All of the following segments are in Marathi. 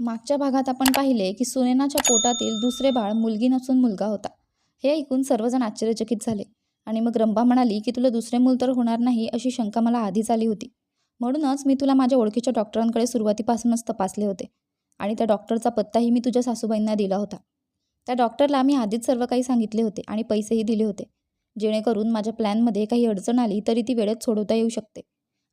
मागच्या भागात आपण पाहिले की सुनेनाच्या पोटातील दुसरे बाळ मुलगी नसून मुलगा होता. हे ऐकून सर्वजण आश्चर्यचकित झाले आणि मग रंभा म्हणाली की तुला दुसरे मूल तर होणार नाही अशी शंका मला आधीच आली होती. म्हणूनच मी तुला माझ्या ओळखीच्या डॉक्टरांकडे सुरुवातीपासूनच तपासले होते आणि त्या डॉक्टरचा पत्ताही मी तुझ्या सासूबाईंना दिला होता. त्या डॉक्टरला मी आधीच सर्व काही सांगितले होते आणि पैसेही दिले होते. जेणेकरून माझ्या प्लॅनमध्ये काही अडचण आली तरी ती वेळेत सोडवता येऊ शकते.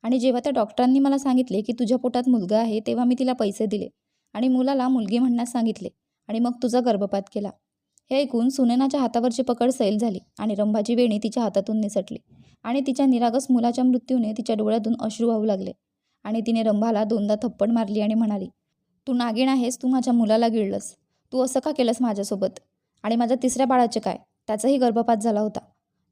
आणि जेव्हा त्या डॉक्टरांनी मला सांगितले की तुझ्या पोटात मुलगा आहे तेव्हा मी तिला पैसे दिले. आणि मुलाला मुलगी म्हणण्यास सांगितले आणि मग तुझा गर्भपात केला. हे ऐकून सुनेनाच्या हातावरची पकड सैल झाली आणि रंभाची वेणी तिच्या हातातून निसटली आणि तिच्या निरागस मुलाच्या मृत्यूने तिच्या डोळ्यातून अश्रू वाहू लागले आणि तिने रंभाला दोनदा थप्पड मारली आणि म्हणाली तू नागिण आहेस तू माझ्या मुलाला गिळलंस. तू असं का केलंस माझ्यासोबत? आणि माझ्या तिसऱ्या बाळाचे काय? त्याचाही गर्भपात झाला होता.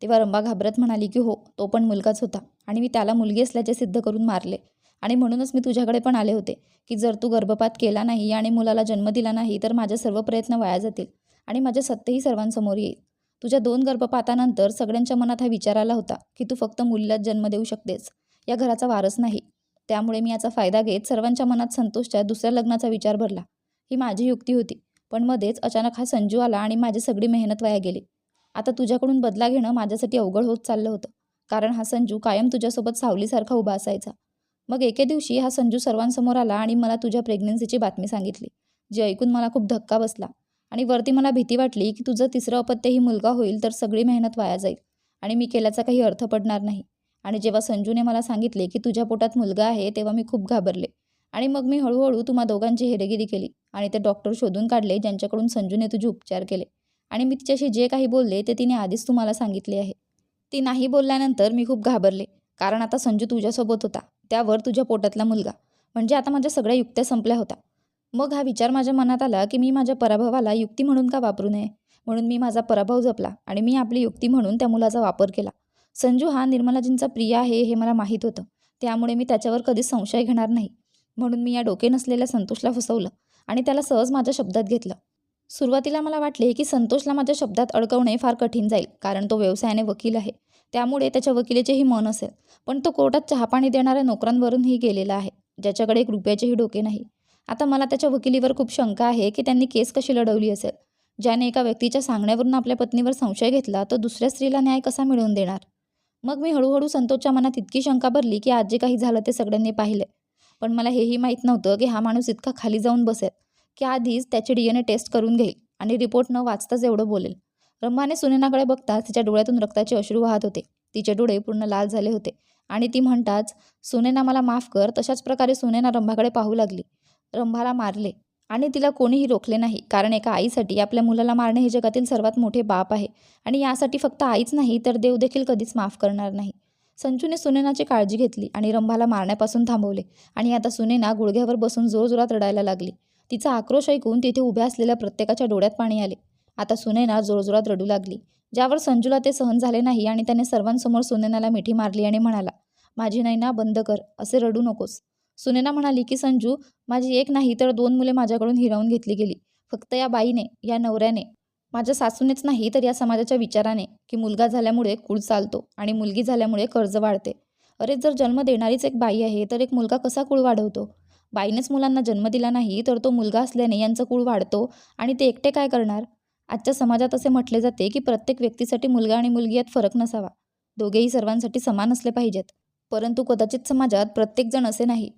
तेव्हा रंभा घाबरत म्हणाली की हो तो पण मुलगाच होता आणि मी त्याला मुलगी असल्याचे सिद्ध करून मारले. आणि म्हणूनच मी तुझ्याकडे पण आले होते की जर तू गर्भपात केला नाही आणि मुलाला जन्म दिला नाही तर माझे सर्व प्रयत्न वाया जातील आणि माझे सत्यही सर्वांसमोर येईल. तुझ्या दोन गर्भपातानंतर सगळ्यांच्या मनात हा विचार आला होता की तू फक्त मुलीलाच जन्म देऊ शकतेस. या घराचा वारस नाही. त्यामुळे मी याचा फायदा घेत सर्वांच्या मनात संतोषच्या दुसऱ्या लग्नाचा विचार भरला. ही माझी युक्ती होती पण मध्येच अचानक हा संजू आला आणि माझी सगळी मेहनत वाया गेली. आता तुझ्याकडून बदला घेणं माझ्यासाठी अवघड होत चाललं होतं कारण हा संजू कायम तुझ्यासोबत सावलीसारखा उभा असायचा. मग एके दिवशी हा संजू सर्वांसमोर आला आणि मला तुझ्या प्रेग्नन्सीची बातमी सांगितली. जी ऐकून मला खूप धक्का बसला आणि वरती मला भीती वाटली की तुझं तिसरं अपत्य ही मुलगा होईल तर सगळी मेहनत वाया जाईल आणि मी केल्याचा काही अर्थ पडणार नाही. आणि जेव्हा संजूने मला सांगितले की तुझ्या पोटात मुलगा आहे तेव्हा मी खूप घाबरले आणि मग मी हळूहळू तुम्हा दोघांची हेरेगिरी केली आणि ते डॉक्टर शोधून काढले ज्यांच्याकडून संजूने तुझे उपचार केले. आणि मी तिच्याशी जे काही बोलले ते तिने आधीच तुम्हाला सांगितले आहे. ती नाही बोलल्यानंतर मी खूप घाबरले कारण आता संजू तुझ्यासोबत होता. त्यावर तुझ्या पोटातला मुलगा. म्हणजे आता माझ्या सगळ्या युक्त्या संपल्या होत्या. मग हा विचार माझ्या मनात आला की मी माझ्या पराभवाला युक्ती म्हणून का वापरू नये? म्हणून मी माझा पराभव जपला आणि मी आपली युक्ती म्हणून त्या मुलाचा वापर केला. संजू हा निर्मलाजींचा प्रिय आहे हे मला माहीत होतं. त्यामुळे मी त्याच्यावर कधीच संशय घेणार नाही. म्हणून मी या डोके नसलेल्या संतोषला फसवलं आणि त्याला सहज माझ्या शब्दात घेतलं. सुरुवातीला मला वाटले की संतोषला माझ्या शब्दात अडकवणे फार कठीण जाईल कारण तो व्यवसायाने वकील आहे. त्यामुळे त्याच्या वकिलीचेही मन असेल. पण तो कोर्टात चहापाणी देणाऱ्या नोकरांवरूनही गेलेला आहे. ज्याच्याकडे एक रुपयाचेही डोके नाही. आता मला त्याच्या वकिलीवर खूप शंका आहे की त्यांनी केस कशी लढवली असेल? ज्याने एका व्यक्तीच्या सांगण्यावरून आपल्या पत्नीवर संशय घेतला तो दुसऱ्या स्त्रीला न्याय कसा मिळवून देणार? मग मी हळूहळू संतोषच्या मनात इतकी शंका भरली की आज जे काही झालं ते सगळ्यांनी पाहिले. पण मला हेही माहीत नव्हतं की हा माणूस इतका खाली जाऊन बसेल की आधीच त्याचे डी एन ए टेस्ट करून घेईल आणि रिपोर्ट न वाचताच एवढं बोलेल. रंभाने सुनेनाकडे बघताच तिच्या डोळ्यातून रक्ताचे अश्रू वाहत होते. तिचे डोळे पूर्ण लाल झाले होते. आणि ती म्हणताच सुनेना मला माफ कर. तशाच प्रकारे सुनेना रंभाकडे पाहू लागली. रंभाला मारले. आणि तिला कोणीही रोखले नाही. कारण एका आईसाठी आपल्या मुलाला मारणे हे जगातील सर्वात मोठे बाप आहे. आणि यासाठी फक्त आईच नाही तर देव देखील कधीच माफ करणार नाही. संचूने सुनेनाची काळजी घेतली आणि रंभाला मारण्यापासून थांबवले. आणि आता सुनेना गुडघ्यावर बसून जोरजोरात रडायला लागली. तिचा आक्रोश ऐकून तिथे उभ्या असलेल्या प्रत्येकाच्या डोळ्यात पाणी आले. आता सुनैना जोरजोरात रडू लागली. ज्यावर संजूला ते सहन झाले नाही आणि त्याने सर्वांसमोर सुनैनाला मिठी मारली आणि म्हणाला माझी नैना बंद कर असे रडू नकोस. सुनेना म्हणाली की संजू माझी एक नाही तर दोन मुले माझ्याकडून हिरावून घेतली गेली. फक्त या बाईने या नवऱ्याने माझ्या सासूनेच नाही तर या समाजाच्या विचाराने की मुलगा झाल्यामुळे कुळ चालतो आणि मुलगी झाल्यामुळे कर्ज वाढते. अरे जर जन्म देणारीच एक बाई आहे तर एक मुलगा कसा कुळ वाढवतो? बाईनेच मुलांना जन्म दिला नाही तर तो मुलगा असल्याने यांचं कुळ वाढतो आणि ते एकटे काय करणार? आजच्या समाजात असे म्हटले जाते की प्रत्येक व्यक्तीसाठी मुलगा आणि मुलगी यात फरक नसावा. दोघेही सर्वांसाठी समान असले पाहिजेत. परंतु कदाचित समाजात प्रत्येकजण असे नाही.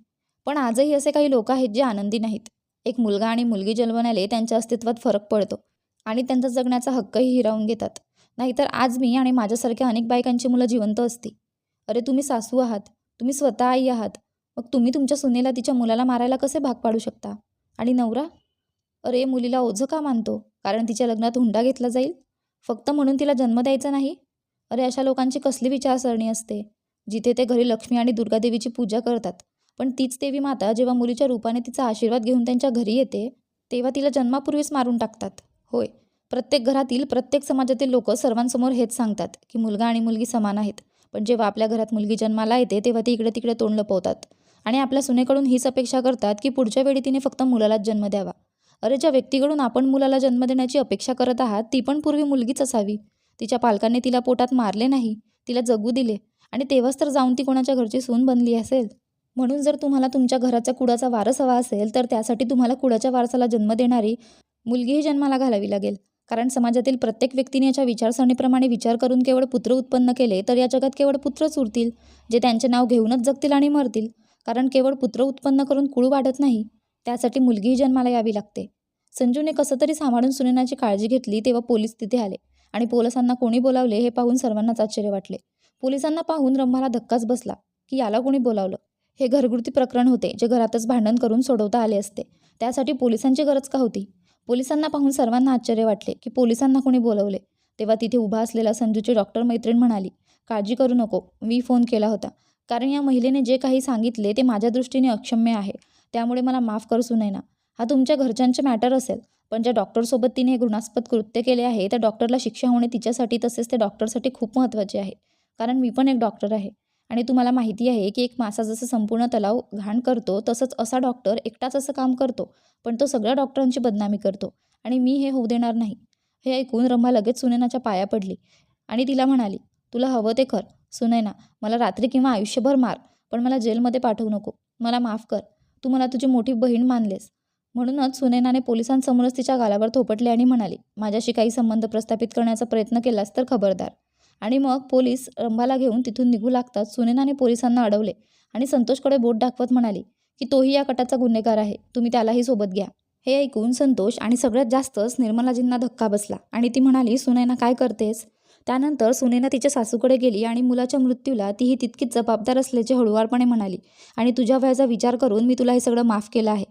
पण आजही असे काही लोक आहेत जे आनंदी नाहीत. एक मुलगा आणि मुलगी जन्मण्याले त्यांच्या अस्तित्वात फरक पडतो आणि त्यांचा जगण्याचा हक्कही हिरावून घेतात. नाहीतर आज मी आणि माझ्यासारख्या अनेक बायकांची मुलं जिवंत असती. अरे तुम्ही सासू आहात तुम्ही स्वतः आई आहात मग तुम्ही तुमच्या सुनेला तिच्या मुलाला मारायला कसे भाग पाडू शकता? आणि नवरा? अरे मुलीला ओझं का मानतो? कारण तिच्या लग्नात हुंडा घेतला जाईल? फक्त म्हणून तिला जन्म द्यायचा नाही? अरे अशा लोकांची कसली विचारसरणी असते? जिथे ते घरी लक्ष्मी आणि दुर्गादेवीची पूजा करतात. पण तीच देवी माता जेव्हा मुलीच्या रूपाने तिचा आशीर्वाद घेऊन त्यांच्या घरी येते तेव्हा तिला जन्मापूर्वीच मारून टाकतात. होय प्रत्येक घरातील प्रत्येक समाजातील लोक सर्वांसमोर हेच सांगतात की मुलगा आणि मुलगी समान आहेत. पण जेव्हा आपल्या घरात मुलगी जन्माला येते तेव्हा ती इकडे तिकडे तोंड लपवतात. आणि आपल्या सुनेकडून हीच अपेक्षा करतात की पुढच्या वेळी तिने फक्त मुलालाच जन्म द्यावा. अरे ज्या व्यक्तीकडून आपण मुलाला जन्म देण्याची अपेक्षा करत आहात ती पण पूर्वी मुलगीच असावी. तिच्या पालकांनी तिला पोटात मारले नाही तिला जगू दिले आणि तेव्हाच तर जाऊन ती कोणाच्या घरची सून बनली असेल. म्हणून जर तुम्हाला तुमच्या घराच्या कुडाचा वारस हवा असेल तर त्यासाठी तुम्हाला कुडाच्या वारसाला जन्म देणारी मुलगीही जन्माला घालावी लागेल. कारण समाजातील प्रत्येक व्यक्तीने याच्या विचारसरणीप्रमाणे विचार करून केवळ पुत्र उत्पन्न केले तर या जगात केवळ पुत्रच उरतील जे त्यांचे नाव घेऊनच जगतील आणि मरतील. कारण केवळ पुत्र उत्पन्न करून कुळ वाढत नाही त्यासाठी मुलगीही जन्माला यावी लागते. संजूने कसं तरी सांभाळून सुनेनाची काळजी घेतली तेव्हा पोलीस तिथे आले आणि पोलिसांना कोणी बोलावले हे पाहून सर्वांनाच आश्चर्य वाटले. पोलिसांना पाहून रंभाला धक्काच बसला की याला कोणी बोलावलं? हे घरगुती प्रकरण होते जे घरातच भांडण करून सोडवता आले असते. त्यासाठी पोलिसांची गरज का होती? पोलिसांना पाहून सर्वांना आश्चर्य वाटले की पोलिसांना कोणी बोलवले. तेव्हा तिथे उभा असलेला संजूची डॉक्टर मैत्रीण म्हणाली काळजी करू नको मी फोन केला होता. कारण या महिलेने जे काही सांगितले ते माझ्या दृष्टीने अक्षम्य आहे. त्यामुळे मला माफ कर सुनैना हा तुमच्या घरच्यांचे मॅटर असेल. पण ज्या डॉक्टरसोबत तिने हे घृणास्पद कृत्य केले आहे त्या डॉक्टरला शिक्षा होणे तिच्यासाठी तसेच त्या डॉक्टरसाठी खूप महत्त्वाचे आहे. कारण मी पण एक डॉक्टर आहे. आणि तुम्हाला माहिती आहे की एक मासा जसं संपूर्ण तलाव घाण करतो तसंच असा डॉक्टर एकटाच असं काम करतो. पण तो सगळ्या डॉक्टरांची बदनामी करतो. आणि मी हे होऊ देणार नाही. हे ऐकून रमा लगेच सुनैनाच्या पाया पडली. आणि तिला म्हणाली तुला हवं ते कर. सुनैना मला रात्री किंवा आयुष्यभर मार. पण मला जेलमध्ये पाठवू नको. मला माफ कर. तू मला तुझी मोठी बहीण मानलेस. म्हणूनच सुनैनाने पोलिसांसमोरच तिच्या गालावर थोपटले आणि म्हणाली माझ्याशी काही संबंध प्रस्थापित करण्याचा प्रयत्न केलास तर खबरदार. आणि मग पोलीस रंभाला घेऊन तिथून निघू लागतात सुनैनाने पोलिसांना अडवले आणि संतोषकडे बोट दाखवत म्हणाली की तोही या कटाचा गुन्हेगार आहे. तुम्ही त्यालाही सोबत घ्या. हे ऐकून संतोष आणि सगळ्यात जास्तच निर्मलाजींना धक्का बसला आणि ती म्हणाली सुनैना काय करतेस? त्यानंतर सुनेना तिच्या सासूकडे गेली आणि मुलाच्या मृत्यूला तीही तितकीच जबाबदार असल्याचे हळुवारपणे म्हणाली आणि तुझ्या वयाचा विचार करून मी तुला हे सगळं माफ केलं आहे.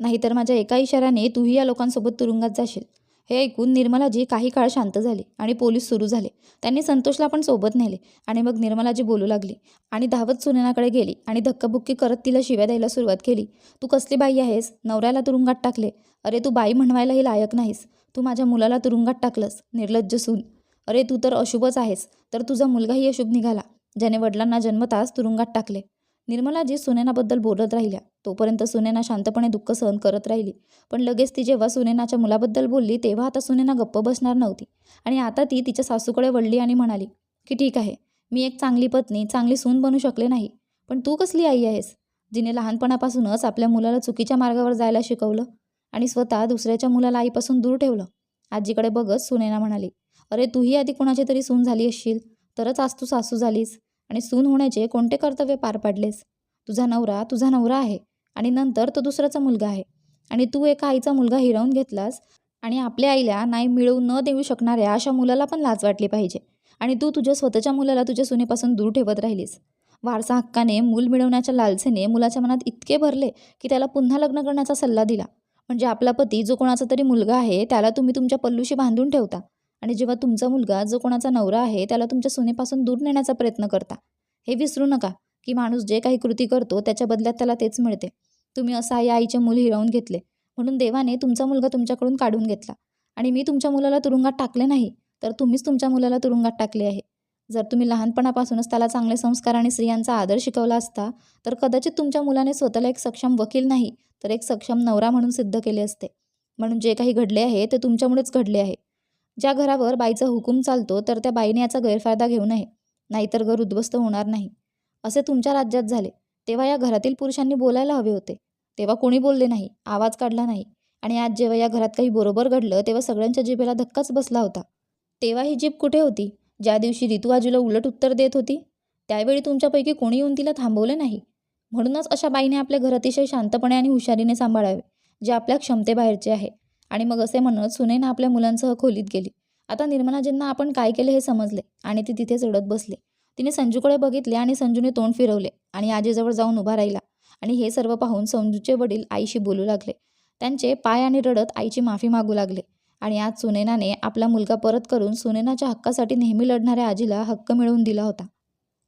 नाहीतर माझ्या एका इशाऱ्याने तूही या लोकांसोबत तुरुंगात जाशील. हे ऐकून निर्मलाजी काही काळ शांत झाली आणि पोलीस सुरू झाले. त्यांनी संतोषला पण सोबत नेले आणि मग निर्मलाजी बोलू लागली आणि धावत सुनेनाकडे गेली आणि धक्काबुक्की करत तिला शिव्या द्यायला सुरुवात केली. तू कसली बाई आहेस? नवऱ्याला तुरुंगात टाकले. अरे तू बाई म्हणवायलाही लायक नाहीस. तू माझ्या मुलाला तुरुंगात टाकलंस. निर्लज्ज सून. अरे तू तर अशुभच आहेस तर तुझा मुलगाही अशुभ निघाला ज्याने वडिलांना जन्मताच तुरुंगात टाकले. निर्मलाजी सुनेनाबद्दल बोलत राहिल्या. तोपर्यंत सुनेना शांतपणे दुःख सहन करत राहिली. पण लगेच ती जेव्हा सुनेनाच्या मुलाबद्दल बोलली तेव्हा आता सुनेना गप्प बसणार नव्हती. आणि आता ती तिच्या सासूकडे वळली आणि म्हणाली की ठीक आहे मी एक चांगली पत्नी चांगली सून बनू शकले नाही. पण तू कसली आई आहेस जिने लहानपणापासूनच आपल्या मुलाला चुकीच्या मार्गावर जायला शिकवलं आणि स्वतः दुसऱ्याच्या मुलाला आईपासून दूर ठेवलं? आजीकडे बघत सुनेना म्हणाली अरे तूही आधी कोणाची तरी सून झाली असशील. तरच आज तू सासू झालीस. आणि सून होण्याचे कोणते कर्तव्य पार पाडलेस? तुझा नवरा तुझा नवरा आहे. आणि नंतर तो दुसऱ्याचा मुलगा आहे. आणि तू एका आईचा मुलगा हिरावून घेतलास. आणि आपल्या आईला नाही मिळवू न देऊ शकणाऱ्या अशा मुलाला पण लाज वाटली पाहिजे. आणि तू तुझ्या स्वतःच्या मुलाला तुझ्या सुनेपासून दूर ठेवत राहिलीस. वारसा हक्काने मूल मिळवण्याच्या लालसेने मुलाच्या मनात इतके भरले की त्याला पुन्हा लग्न करण्याचा सल्ला दिला. म्हणजे आपला पती जो कोणाचा तरी मुलगा आहे त्याला तुम्ही तुमच्या पल्लूशी बांधून ठेवता. आणि जेव्हा तुमचा मुलगा जो कोणाचा नवरा आहे त्याला तुमच्या सुनेपासून दूर नेण्याचा प्रयत्न करता. हे विसरू नका की माणूस जे काही कृती करतो त्याच्या बदल्यात त्याला तेच मिळते. तुम्ही असं आई आईचे मूल हिरावून घेतले. म्हणून देवाने तुमचा मुलगा तुमच्याकडून काढून घेतला. आणि मी तुमच्या मुलाला तुरुंगात टाकले नाही तर तुम्हीच तुमच्या मुलाला तुरुंगात टाकले आहे. जर तुम्ही लहानपणापासूनच त्याला चांगले संस्कार आणि स्त्रियांचा आदर शिकवला असता तर कदाचित तुमच्या मुलाने स्वतःला एक सक्षम वकील नाही तर एक सक्षम नवरा म्हणून सिद्ध केले असते. म्हणून जे काही घडले आहे ते तुमच्यामुळेच घडले आहे. ज्या घरावर बाईचा हुकूम चालतो तर त्या बाईने याचा गैरफायदा घेऊ नये नाहीतर घर उद्ध्वस्त होणार नाही. असे तुमच्या राज्यात झाले. तेव्हा या घरातील पुरुषांनी बोलायला हवे होते. तेव्हा कोणी बोलले नाही आवाज काढला नाही. आणि आज जेव्हा या घरात काही बरोबर घडलं तेव्हा सगळ्यांच्या जिभेला धक्काच बसला होता. तेव्हा ही जीभ कुठे होती? ज्या दिवशी रितू आजूला उलट उत्तर देत होती? त्यावेळी तुमच्यापैकी कोणी येऊन तिला थांबवले नाही? म्हणूनच अशा बाईने आपले घर अतिशय शांतपणे आणि हुशारीने सांभाळावे जे आपल्या क्षमतेबाहेरचे आहे. आणि मग असे म्हणत सुनेनं आपल्या मुलांसह खोलीत गेली. आता निर्मलाजींना आपण काय केले हे समजले आणि ती तिथेच रडत बसले. तिने संजूकडे बघितले आणि संजूने तोंड फिरवले आणि आजीजवळ जाऊन उभा राहिला आणि हे सर्व पाहून संजूचे वडील आईशी बोलू लागले. त्यांचे पाय आणि रडत आईची माफी मागू लागले आणि आज सुनेनाने आपला मुलगा परत करून सुनेनाच्या हक्कासाठी नेहमी लढणाऱ्या आजीला हक्क मिळवून दिला होता.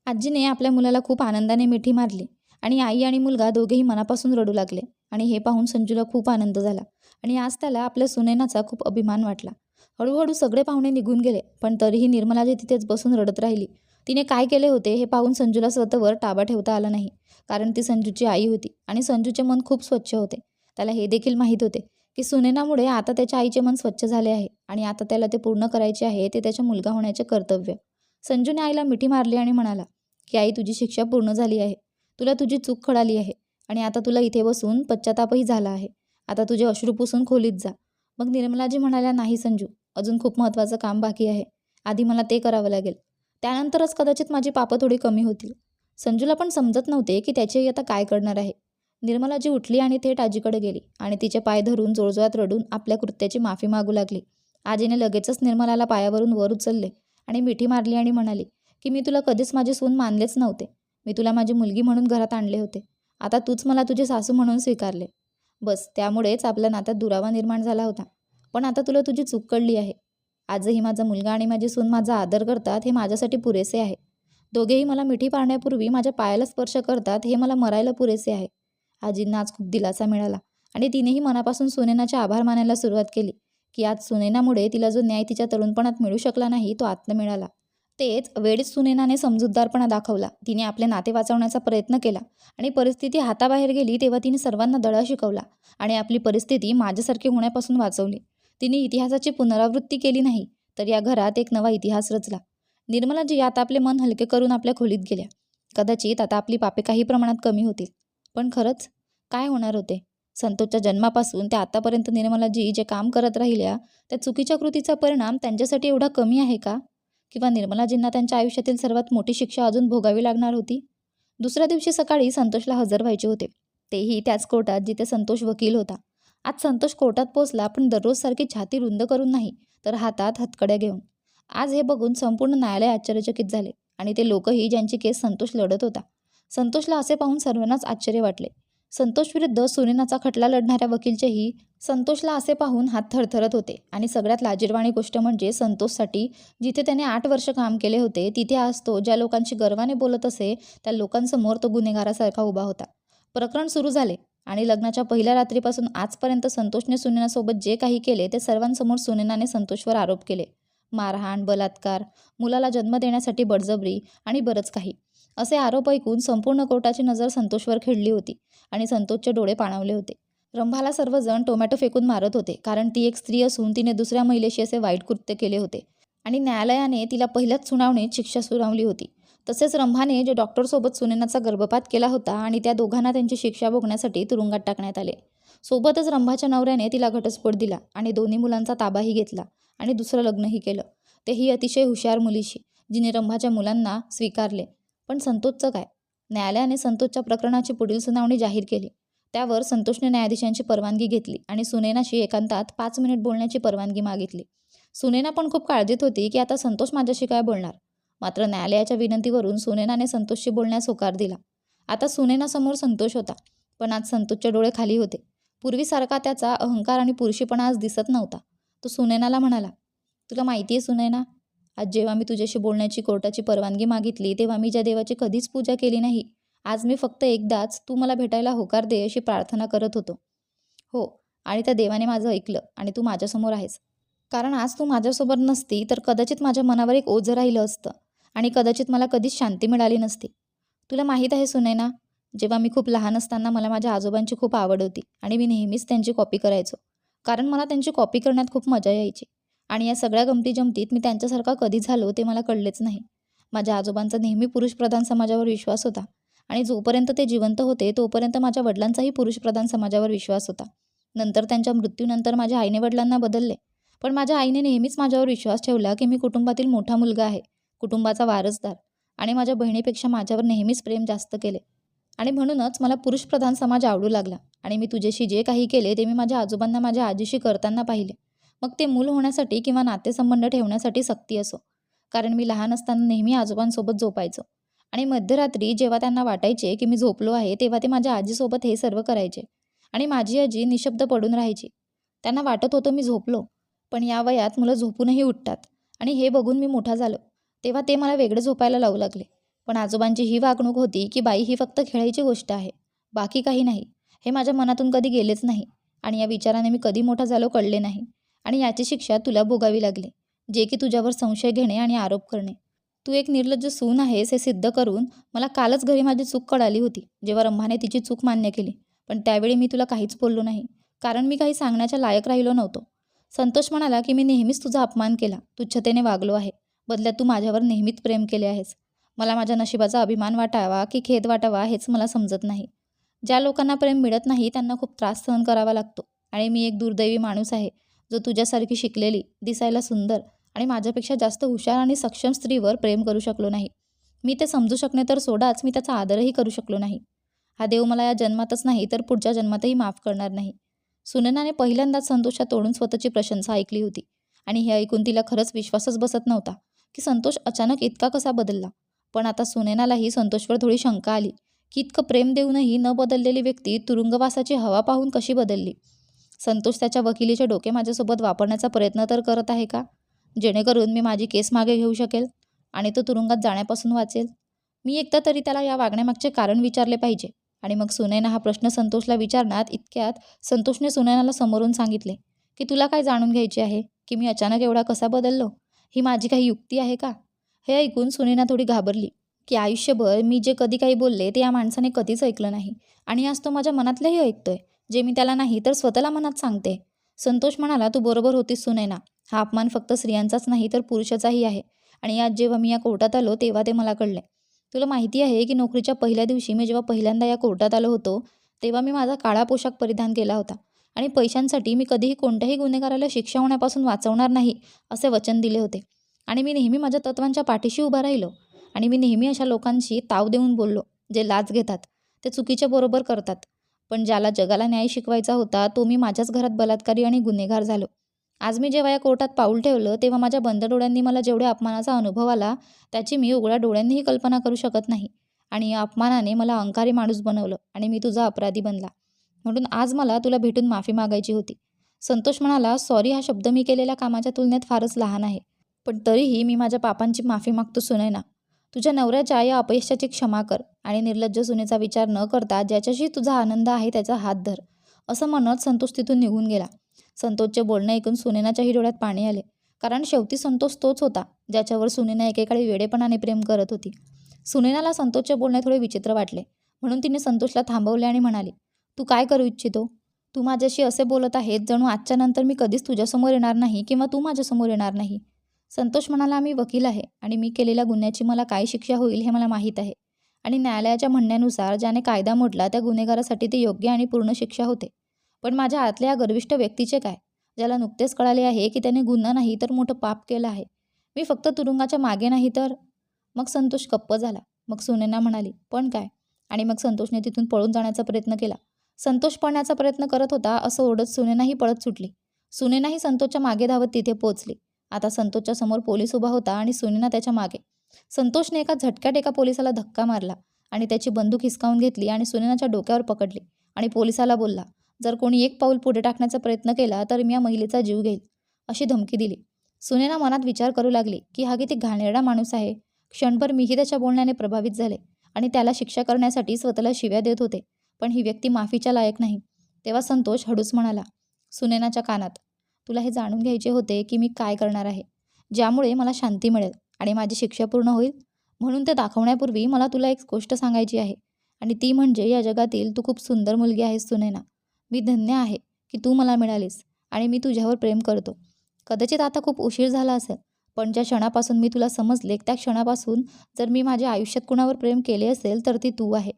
आजीने आपल्या मुलाला खूप आनंदाने मिठी मारली आणि आई आणि मुलगा दोघेही मनापासून रडू लागले आणि हे पाहून संजूला खूप आनंद झाला. आणि आज त्याला आपल्या सुनेनाचा खूप अभिमान वाटला. हळूहळू सगळे पाहुणे निघून गेले पण तरीही निर्मलाजी तिथेच बसून रडत राहिली. तिने काय केले होते हे पाहून संजूला स्वतःवर ताबा ठेवता आला नाही कारण ती संजूची आई होती आणि संजूचे मन खूप स्वच्छ होते. त्याला हे देखील माहीत होते की सुनेनामुळे आता त्याच्या आईचे मन स्वच्छ झाले आहे आणि आता त्याला ते पूर्ण करायचे आहे ते त्याच्या मुलगा होण्याचे कर्तव्य. संजूने आईला मिठी मारली आणि म्हणाला की आई तुझी शिक्षा पूर्ण झाली आहे. तुला तुझी चूक कळाली आहे आणि आता तुला इथे बसून पश्चातापही झाला आहे. आता तुझे अश्रू पुसून खोलीत जा. मग निर्मलाजी म्हणाल्या नाही संजू अजून खूप महत्त्वाचं काम बाकी आहे. आधी मला ते करावं लागेल. त्यानंतरच कदाचित माझी पापं थोडी कमी होतील. संजूला पण समजत नव्हते की त्याची आता काय करणार आहे. निर्मलाजी उठली आणि थेट आजीकडे गेली आणि तिचे पाय धरून जोरजोरात रडून आपल्या कृत्याची माफी मागू लागली. आजीने लगेचच निर्मलाला पायावरून वर उचलले आणि मिठी मारली आणि म्हणाली की मी तुला कधीच माझी सून मानलेच नव्हते. मी तुला माझी मुलगी म्हणून घरात आणले होते. आता तूच मला तुझे सासू म्हणून स्वीकारले. बस त्यामुळेच आपल्या नात्यात दुरावा निर्माण झाला होता. पण आता तुला तुझी चूक कळली आहे. आजही माझा मुलगा आणि माझी सून माझा आदर करतात हे माझ्यासाठी पुरेसे आहे. दोघेही मला मिठी पाडण्यापूर्वी माझ्या पायाला स्पर्श करतात हे मला मरायला पुरेसे आहे. आजींना आज खूप दिलासा मिळाला आणि तिनेही मनापासून सुनेनाचे आभार मानायला सुरुवात केली की आज सुनेनामुळे तिला जो न्याय तिच्या तरुणपणात मिळू शकला नाही तो आत्म मिळाला. तेच वेळेस सुनेनाने समजूतदारपणा दाखवला. तिने आपले नाते वाचवण्याचा प्रयत्न केला आणि परिस्थिती हाताबाहेर गेली तेव्हा तिने सर्वांना दळा शिकवला आणि आपली परिस्थिती माझ्यासारखी होण्यापासून वाचवली. तिने इतिहासाची पुनरावृत्ती केली नाही तर या घरात एक नवा इतिहास रचला. निर्मलाजी आता आपले मन हलके करून आपल्या खोलीत गेल्या. कदाचित आता आपली पापे काही प्रमाणात कमी होतील. पण खरंच काय होणार होते? संतोषच्या जन्मापासून ते आतापर्यंत निर्मलाजी जे काम करत राहिल्या त्या चुकीच्या कृतीचा परिणाम त्यांच्यासाठी एवढा कमी आहे का? किंवा निर्मलाजींना त्यांच्या आयुष्यातील सर्वात मोठी शिक्षा अजून भोगावी लागणार होती? दुसऱ्या दिवशी सकाळी संतोषला हजर व्हायचे होते. तेही त्याच कोर्टात जिथे संतोष वकील होता. आज संतोष कोर्टात पोचला पण दररोजसारखी छाती रुंद करून नाही तर हातात हतकड्या घेऊन. आज हे बघून संपूर्ण न्यायालय आश्चर्यचकित झाले आणि ते लोकही ज्यांची केस संतोष लढत होता. संतोषला असे पाहून सर्वांनाच आश्चर्य वाटले. संतोष विरुद्ध सुनेनाचा खटला लढणाऱ्या वकीलचेही संतोषला असे पाहून हात थरथरत होते आणि सगळ्यात लाजीरवाणी गोष्ट म्हणजे संतोषसाठी जिथे त्याने आठ वर्ष काम केले होते तिथे आज तो ज्या लोकांशी गर्वाने बोलत असे त्या लोकांसमोर तो गुन्हेगारासारखा उभा होता. प्रकरण सुरू झाले आणि लग्नाच्या पहिल्या रात्रीपासून आजपर्यंत संतोषने सुनेनासोबत जे काही केले ते सर्वांसमोर सुनेनाने संतोषवर आरोप केले. मारहाण बलात्कार मुलाला जन्म देण्यासाठी बडजबरी आणि बरंच काही. असे आरोप ऐकून संपूर्ण कोर्टाची नजर संतोषवर खेळली होती आणि संतोषचे डोळे पाणावले होते. रंभाला सर्वजण टोमॅटो फेकून मारत होते कारण ती एक स्त्री असून तिने दुसऱ्या महिलेशी असे वाईट कृत्य केले होते. आणि न्यायालयाने तिला पहिल्याच सुनावणीत शिक्षा सुनावली होती. तसेच रंभाने जे डॉक्टरसोबत सुनेनाचा गर्भपात केला होता आणि त्या दोघांना त्यांची शिक्षा भोगण्यासाठी तुरुंगात टाकण्यात आले. सोबतच रंभाच्या नवऱ्याने तिला घटस्फोट दिला आणि दोन्ही मुलांचा ताबाही घेतला आणि दुसरं लग्नही केलं. तेही अतिशय हुशार मुलीशी जिने रंभाच्या मुलांना स्वीकारले. पण संतोषचं काय? न्यायालयाने संतोषच्या प्रकरणाची पुढील सुनावणी जाहीर केली. त्यावर संतोषने न्यायाधीशांची परवानगी घेतली आणि सुनेनाशी एकांतात पाच मिनिट बोलण्याची परवानगी मागितली. सुनेना पण खूप काळजीत होती की आता संतोष माझ्याशी काय बोलणार? मात्र न्यायालयाच्या विनंतीवरून सुनेनाने संतोषशी बोलण्यास होकार दिला. आता सुनेनासमोर संतोष होता पण आज संतोषचे डोळे खाली होते. पूर्वीसारखा त्याचा अहंकार आणि पुरुषीपणा आज दिसत नव्हता. तो सुनैनाला म्हणाला तुला माहिती आहे सुनैना आज जेव्हा मी तुझ्याशी बोलण्याची कोर्टाची परवानगी मागितली तेव्हा मी ज्या देवाची कधीच पूजा केली नाही. आज मी फक्त एकदाच तू मला भेटायला होकार दे अशी प्रार्थना करत होतो. हो आणि त्या देवाने माझं ऐकलं आणि तू माझ्यासमोर आहेस. कारण आज तू माझ्यासोबत नसती तर कदाचित माझ्या मनावर एक ओझं राहिलं असतं आणि कदाचित मला कधीच शांती मिळाली नसती. तुला माहीत आहे सुनैना जेव्हा मी खूप लहान असताना मला माझ्या आजोबांची खूप आवड होती आणि मी नेहमीच त्यांची कॉपी करायचो. कारण मला त्यांची कॉपी करण्यात खूप मजा यायची आणि या सगळ्या गमती जमतीत मी त्यांच्यासारखा कधी झालो ते मला कळलेच नाही. माझ्या आजोबांचा नेहमी पुरुषप्रधान समाजावर विश्वास होता आणि जोपर्यंत ते जिवंत होते तोपर्यंत माझ्या वडिलांचाही पुरुषप्रधान समाजावर विश्वास होता. नंतर त्यांच्या मृत्यूनंतर माझ्या आईने वडिलांना बदलले. पण माझ्या आईने नेहमीच माझ्यावर विश्वास ठेवला की मी कुटुंबातील मोठा मुलगा आहे कुटुंबाचा वारसदार आणि माझ्या बहिणीपेक्षा माझ्यावर नेहमीच प्रेम जास्त केले. आणि म्हणूनच मला पुरुषप्रधान समाज आवडू लागला आणि मी तुझ्याशी जे काही केले ते मी माझ्या आजोबांना माझ्या आजीशी करताना पाहिले. मग ते मूल होण्यासाठी किंवा नातेसंबंध ठेवण्यासाठी सक्ती असो. कारण मी लहान असताना नेहमी आजोबांसोबत झोपायचो आणि मध्यरात्री जेव्हा त्यांना वाटायचे की मी झोपलो आहे तेव्हा ते माझ्या आजीसोबत हे सर्व करायचे. आणि माझी आजी निशब्द पडून राहायची. त्यांना वाटत होतं मी झोपलो पण या वयात मुलं झोपूनही उठतात. आणि हे बघून मी मोठा झालो. तेव्हा ते मला वेगळं झोपायला लावू लागले. पण आजोबांची ही वागणूक होती की बाई ही फक्त खेळायची गोष्ट आहे. बाकी काही नाही. हे माझ्या मनातून कधी गेलेच नाही. आणि या विचाराने मी कधी मोठा झालो कळले नाही. आणि याची शिक्षा तुला भोगावी लागली. जे की तुझ्यावर संशय घेणे आणि आरोप करणे. तू एक निर्लज्ज सून आहेस हे सिद्ध करून मला कालच घरी माझी चूक कळाली होती जेव्हा रंभाने तिची चूक मान्य केली. पण त्यावेळी मी तुला काहीच बोललो नाही कारण मी काही सांगण्याच्या लायक राहिलो नव्हतो. संतोष म्हणाला की मी नेहमीच तुझा अपमान केला तुच्छतेने वागलो आहे बदल्यात तू माझ्यावर नेहमीच प्रेम केले आहेस. मला माझ्या नशिबाचा अभिमान वाटावा की खेद वाटावा हेच मला समजत नाही. ज्या लोकांना प्रेम मिळत नाही त्यांना खूप त्रास सहन करावा लागतो. आणि मी एक दुर्दैवी माणूस आहे जो तुझ्यासारखी शिकलेली दिसायला सुंदर आणि माझ्यापेक्षा जास्त हुशार आणि सक्षम स्त्रीवर प्रेम करू शकलो नाही. मी ते समजू शकणे तर सोडाच मी त्याचा आदरही करू शकलो नाही. हा देव मला या जन्मातच नाही तर पुढच्या जन्मातही माफ करणार नाही. सुननाने पहिल्यांदाच संतोषात तोडून स्वतःची प्रशंसा ऐकली होती. आणि हे ऐकून तिला खरंच विश्वासच बसत नव्हता की संतोष अचानक इतका कसा बदलला. पण आता सुनेनालाही संतोषवर थोडी शंका आली की इतकं प्रेम देऊनही न बदललेली व्यक्ती तुरुंगवासाची हवा पाहून कशी बदलली? संतोष त्याच्या वकिलीचे डोके माझ्यासोबत वापरण्याचा प्रयत्न तर करत आहे का? जेणेकरून मी माझी केस मागे घेऊ शकेल आणि तो तुरुंगात जाण्यापासून वाचेल. मी एकदा तरी त्याला या वागण्यामागचे कारण विचारले पाहिजे आणि मग सुनैना हा प्रश्न संतोषला विचारण्यात इतक्यात संतोषने सुनैनाला समोरून सांगितले की तुला काय जाणून घ्यायचे आहे? की मी अचानक एवढा कसा बदललो? ही माझी काही युक्ती आहे का? हे ऐकून सुनैना थोडी घाबरली की आयुष्यभर मी जे कधी काही बोलले ते या माणसाने कधीच ऐकलं नाही आणि आज तो माझ्या मनातलंही ऐकतोय जे मी त्याला नाही तर स्वतःला मनात सांगते. संतोष म्हणाला तू बरोबर होतीस सुनैना. हा अपमान फक्त स्त्रियांचाच नाही तर पुरुषाचाही आहे. आणि आज जेव्हा मी या कोर्टात आलो तेव्हा ते मला कळले. तुला माहिती आहे की नोकरीच्या पहिल्या दिवशी मी जेव्हा पहिल्यांदा या कोर्टात आलो होतो तेव्हा मी माझा काळा पोशाख परिधान केला होता. आणि पैशांसाठी मी कधीही कोणत्याही गुन्हेगाराला शिक्षा होण्यापासून वाचवणार नाही असे वचन दिले होते. आणि मी नेहमी माझ्या तत्वांच्या पाठीशी उभा राहिलो. आणि मी नेहमी अशा लोकांशी ताव देऊन बोललो जे लाच घेतात. ते चुकीच्या बरोबर करतात. पण ज्याला जगाला न्याय शिकवायचा होता तो मी माझ्याच घरात बलात्कारी आणि गुन्हेगार झालो. आज मी जेव्हा या कोर्टात पाऊल ठेवलं तेव्हा माझ्या बंद डोळ्यांनी मला जेवढ्या अपमानाचा अनुभव आला त्याची मी उघड्या डोळ्यांनीही कल्पना करू शकत नाही. आणि या अपमानाने मला अहंकारी माणूस बनवलं आणि मी तुझा अपराधी बनला. म्हणून आज मला तुला भेटून माफी मागायची होती. संतोष म्हणाला सॉरी हा शब्द मी केलेल्या कामाच्या तुलनेत फारच लहान आहे. पण तरीही मी माझ्या पापांची माफी मागतो सुनैना तुझ्या नवऱ्याच्या या अपयशाची क्षमा कर आणि निर्लज्ज सुनेचा विचार न करता ज्याच्याशी तुझा आनंद आहे त्याचा हात धर असं म्हणत संतोष तिथून निघून गेला. संतोषचे बोलणं ऐकून सुनेनाच्याही डोळ्यात पाणी आले कारण शेवटी संतोष तोच होता ज्याच्यावर सुनेना एकेकाळी वेडेपणाने प्रेम करत होती. सुनेनाला संतोषचे बोलणे थोडे विचित्र वाटले म्हणून तिने संतोषला थांबवले आणि म्हणाली तू काय करू इच्छितो? तू माझ्याशी असे बोलत आहेस जणू आजच्या नंतर मी कधीच तुझ्यासमोर येणार नाही किंवा तू माझ्यासमोर येणार नाही. संतोष म्हणाला मी वकील आहे आणि मी केलेल्या गुन्ह्याची मला काय शिक्षा होईल हे मला माहीत आहे. आणि न्यायालयाच्या म्हणण्यानुसार ज्याने कायदा मोडला त्या गुन्हेगारासाठी ते योग्य आणि पूर्ण शिक्षा होते. पण माझ्या आतल्या या गर्विष्ठ व्यक्तीचे काय? ज्याला नुकतेच कळाले आहे की त्याने गुन्हा नाही तर मोठं पाप केलं आहे. मी फक्त तुरुंगाच्या मागे नाही तर मग संतोष गप्प झाला. मग सुनेना म्हणाली पण काय? आणि मग संतोषने तिथून पळून जाण्याचा प्रयत्न केला. संतोष पळण्याचा प्रयत्न करत होता असं ओढत सुनेनाही पळत सुटली. सुनेनाही संतोषच्या मागे धावत तिथे पोहोचली. आता संतोषच्या समोर पोलीस उभा होता आणि सुनेना त्याच्यामागे. संतोषने एका झटक्यात एका पोलिसाला धक्का मारला आणि त्याची बंदूक हिसकावून घेतली आणि सुनेनाच्या डोक्यावर पकडली आणि पोलिसाला बोलला जर कोणी एक पाऊल पुढे टाकण्याचा प्रयत्न केला तर मी या महिलेचा जीव घेईल अशी धमकी दिली. सुनेना मनात विचार करू लागली की हा किती घाणेरडा माणूस आहे. क्षणभर मीही त्याच्या बोलण्याने प्रभावित झाले आणि त्याला शिक्षा करण्यासाठी स्वतःला शिव्या देत होते पण ही व्यक्ती माफीच्या लायक नाही. तेव्हा संतोष हडूच म्हणाला सुनेनाच्या कानात तुला हे जाणून घ्यायचे होते की मी काय करणार आहे ज्यामुळे मला शांती मिळेल आणि माझी शिक्षा पूर्ण होईल. म्हणून ते दाखवण्यापूर्वी मला तुला एक गोष्ट सांगायची आहे आणि ती म्हणजे या जगातील तू खूप सुंदर मुलगी आहेस सुनेना. मी धन्य आहे की तू मला मिळालीस आणि मी तुझ्यावर प्रेम करतो. कदाचित आता खूप उशीर झाला असेल पण ज्या क्षणापासून मी तुला समजले त्या क्षणापासून जर मी माझ्या आयुष्यात कुणावर प्रेम केले असेल तर ती तू आहे.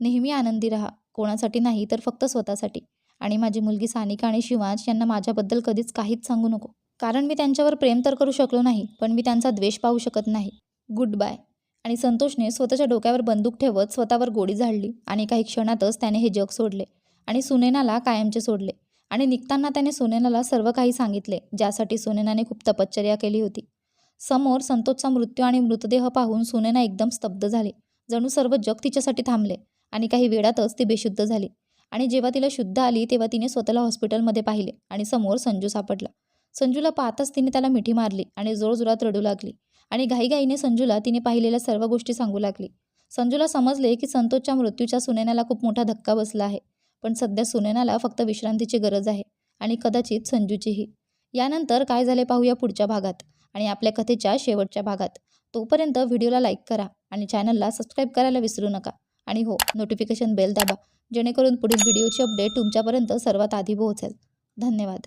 नेहमी आनंदी राहा कोणासाठी नाही तर फक्त स्वतःसाठी. आणि माझी मुलगी सानिका आणि शिवांश यांना माझ्याबद्दल कधीच काहीच सांगू नको. कारण मी त्यांच्यावर प्रेम तर करू शकलो नाही पण मी त्यांचा द्वेष पाहू शकत नाही. गुड बाय आणि संतोषने स्वतःच्या डोक्यावर बंदूक ठेवत स्वतःवर गोडी झाडली आणि काही क्षणातच त्याने हे जग सोडले आणि सुनेनाला कायमचे सोडले आणि निघताना त्याने सुनेनाला सर्व काही सांगितले ज्यासाठी सुनेनाने खूप तपश्चर्या केली होती. समोर संतोषचा मृत्यू आणि मृतदेह पाहून सुनेना एकदम स्तब्ध झाली. जणू सर्व जग तिच्यासाठी थांबले आणि काही वेळातच ती बेशुद्ध झाली. आणि जेव्हा तिला शुद्ध आली तेव्हा तिने स्वतःला हॉस्पिटलमध्ये पाहिले आणि समोर संजू सापडला. संजूला पाहताच तिने त्याला मिठी मारली आणि जोरजोरात रडू लागली आणि घाईघाईने संजूला तिने पाहिलेल्या सर्व गोष्टी सांगू लागली. संजूला समजले की संतोषच्या मृत्यूच्या सुनेनाला खूप मोठा धक्का बसला आहे पण सध्या सुनेनाला फक्त विश्रांतीची गरज आहे आणि कदाचित संजूचीही. यानंतर काय झाले पाहूया पुढच्या भागात आणि आपल्या कथेच्या शेवटच्या भागात. तोपर्यंत व्हिडिओला लाईक करा आणि चॅनलला सबस्क्राईब करायला विसरू नका. आणि हो नोटिफिकेशन बेल दाबा जेणेकरून पुढील व्हिडिओची अपडेट तुमच्यापर्यंत सर्वात आधी पोहोचेल. धन्यवाद.